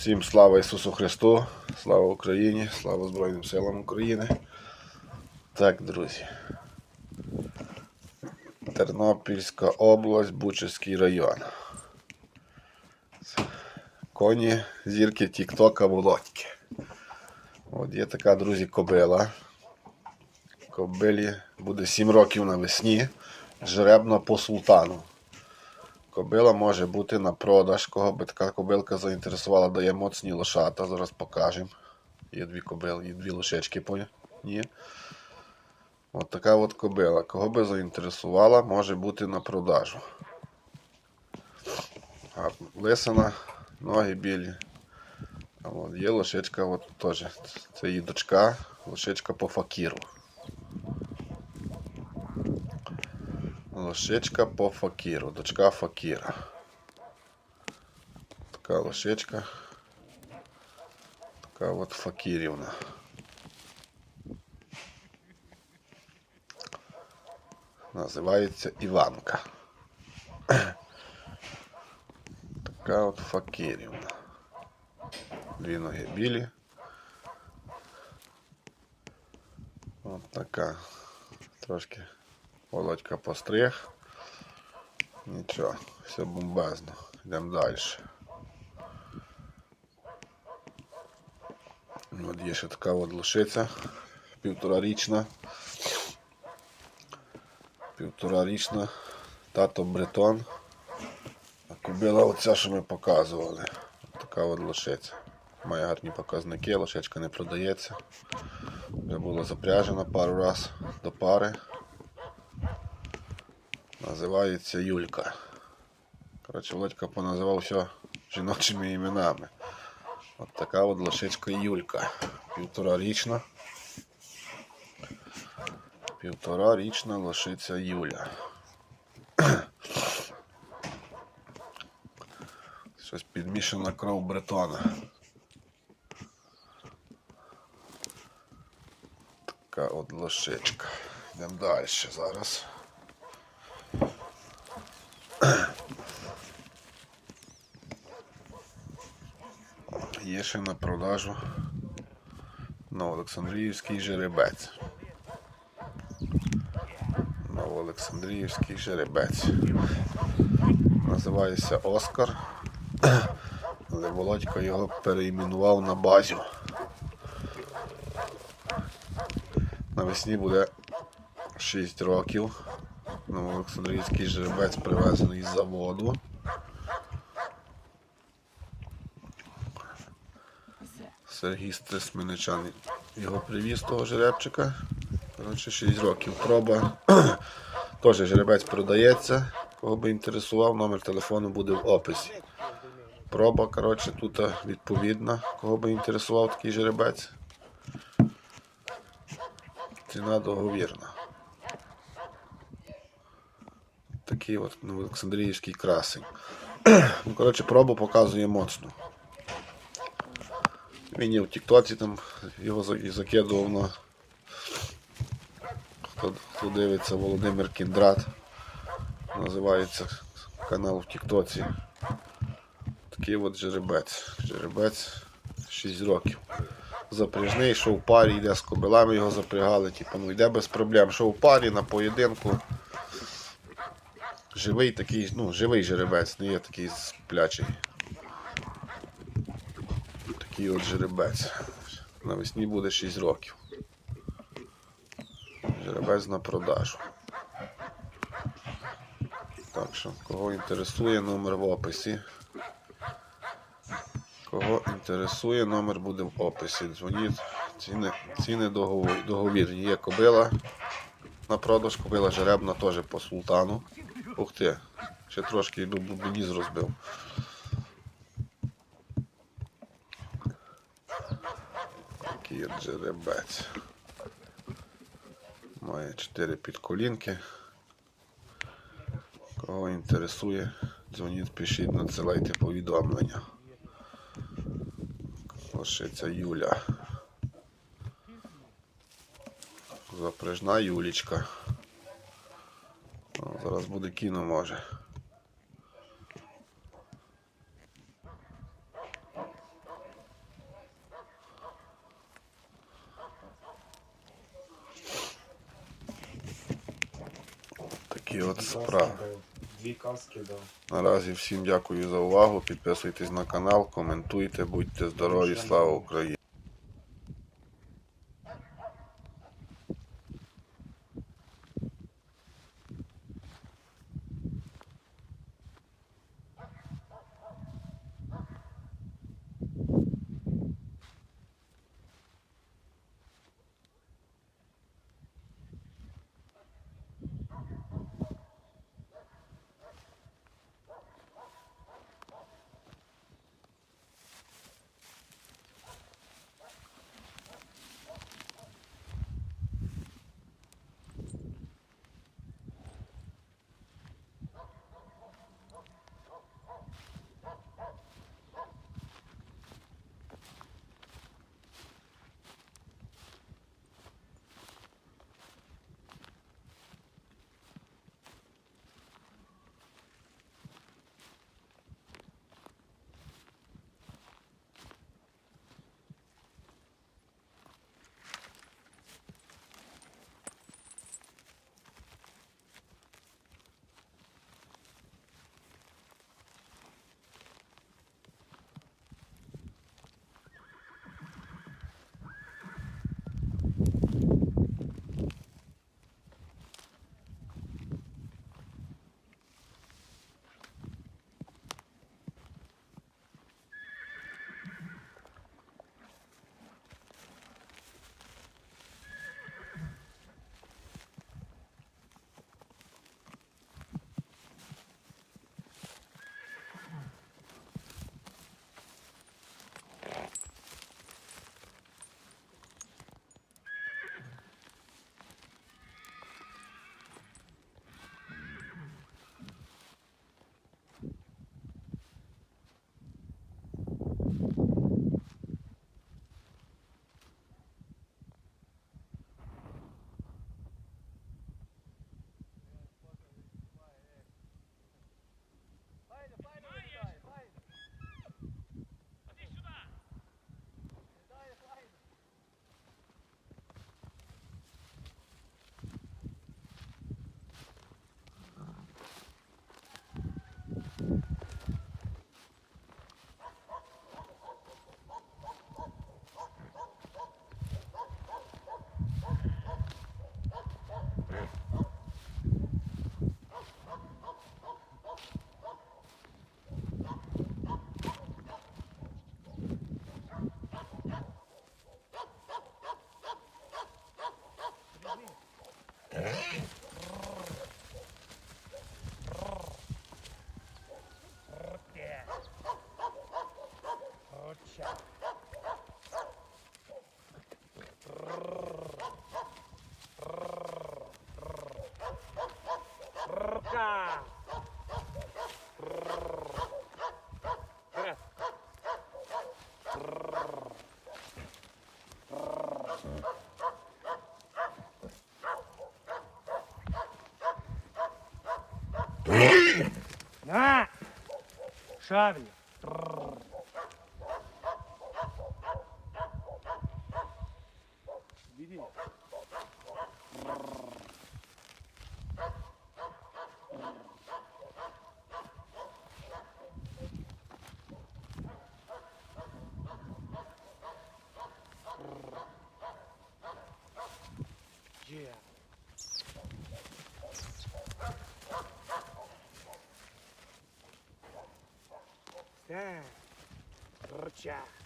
Всім слава Ісусу Христу, слава Україні, слава Збройним силам України. Так, друзі. Тернопільська область, Бучівський район. Коні зірки Тіктока Володьки. От є така, друзі, кобила. Кобилі буде 7 років навесні. Жеребна по султану. Кобила може бути на продаж. Кого би така кобилка заінтересувала, дає моцні лошата. Зараз покажемо. Є дві кобили, є дві лошечки по. От така от кобила. Кого би заінтересувала, може бути на продажу. Гарно. Лисина, ноги білі. А от є лошечка, от теж. Це її дочка, лошечка по факіру. Лошечка по факіру, дочка факіра. Така лошечка. Така от факірівна. Називається Іванка. Така от факірівна. Дві ноги білі. От така. Трошки Володька постриг. Нічого, все бомбезно. Йдемо далі. От є ще така от лошиця, півторарічна. Півторарічна. Тато бретон. А кобила оця, що ми показували. Така от лошиця. Має гарні показники, лошечка не продається. Вже була запряжена пару раз до пари. Називається Юлька. Коротше, Володька поназивав все жіночими іменами. От така от лошечка Юлька. Півторарічна. Півторарічна лошиця Юля. Щось підмішана кров бретона. Така от лошечка. Йдемо далі зараз. Є ще на продажу Новоолександріївський жеребець. Новоолександріївський жеребець. Називається Оскар. Але Володька його переіменував на базю. Навесні буде 6 років. Новоолександрійський жеребець привезений з заводу. Сергій Стресменичан його привіз того жеребчика. Коротше, 6 років. Проба. Теж жеребець продається. Кого би інтересував, номер телефону буде в описі. Проба, коротше, тут відповідна. Кого би інтересував такий жеребець. Ціна договірна. Такий от ну, Олександріївський красень. Ну, коротше, пробу показує моцно. Є в Тіктоці там його закидував на хто, хто дивиться Володимир Кіндрат. Називається канал в Тіктоці. Такий от жеребець. Жеребець 6 років. Запряжний, йшов в парі, йде з кобилами, його запрягали, типу, ну йде без проблем. Йшов в парі на поєдинку. Живий такий, ну, живий жеребець, не є такий сплячий. Такий от жеребець. Навесні буде 6 років. Жеребець на продажу. Так що, кого інтересує, номер в описі. Кого інтересує, номер буде в описі. Дзвоніть, ціни, ціни договор- договірні. Є кобила на продаж, кобила жеребна теж по султану. Ух ти, ще трошки ну, бубніс розбив. Такий от жеребець. Має 4 підколінки. Кого інтересує, дзвоніть, пишіть, надсилайте повідомлення. Лошиця Юля. Запряжна Юлічка. Зараз буде кіно може. Такі от справи. Дві каски дав. Наразі всім дякую за увагу. Підписуйтесь на канал, коментуйте, будьте здорові, слава Україні! Huh? chave. Yeah. Так. Рычаг.